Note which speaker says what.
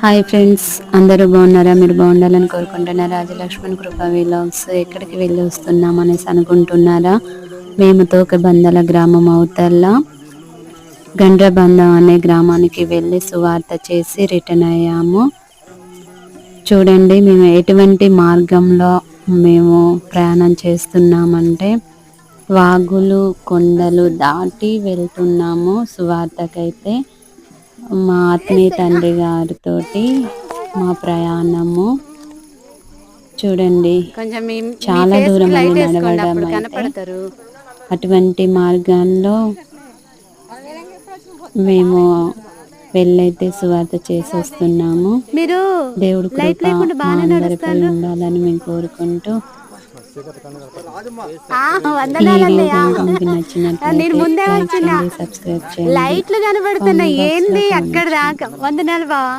Speaker 1: Hi friends అందరూ బాగున్నారా? మీరు బాగుండాలని కోరుకుంటున్నా రాజలక్ష్మణ్ కృప విలాగ్స్ ఎక్కడికి వెళ్ళి వస్తున్నాం అనేసి అనుకుంటున్నారా? మేము తోకబందల గ్రామం అవుతల్లా గండ్రబంధం అనే గ్రామానికి వెళ్ళి సువార్త చేసి రిటర్న్ అయ్యాము. చూడండి మేము ఎటువంటి మార్గంలో మేము ప్రయాణం చేస్తున్నామంటే వాగులు కొండలు దాటి వెళ్తున్నాము సువార్తకైతే. మా ఆత్మీయ తండ్రి గారితోటి మా ప్రయాణము. చూడండి చాలా దూరం నడవడం అయితే అటువంటి మార్గాల్లో మేము వెళ్ళైతే సువార్త చేసి వస్తున్నాము.
Speaker 2: మీరు
Speaker 1: దేవుడు కృప అందరిపై ఉండాలని మేము కోరుకుంటూ
Speaker 2: నేను ముందే వచ్చిన లైట్లు కనబడుతున్నాయి. ఏంది అక్కడ దాకా వందనాలు బావా.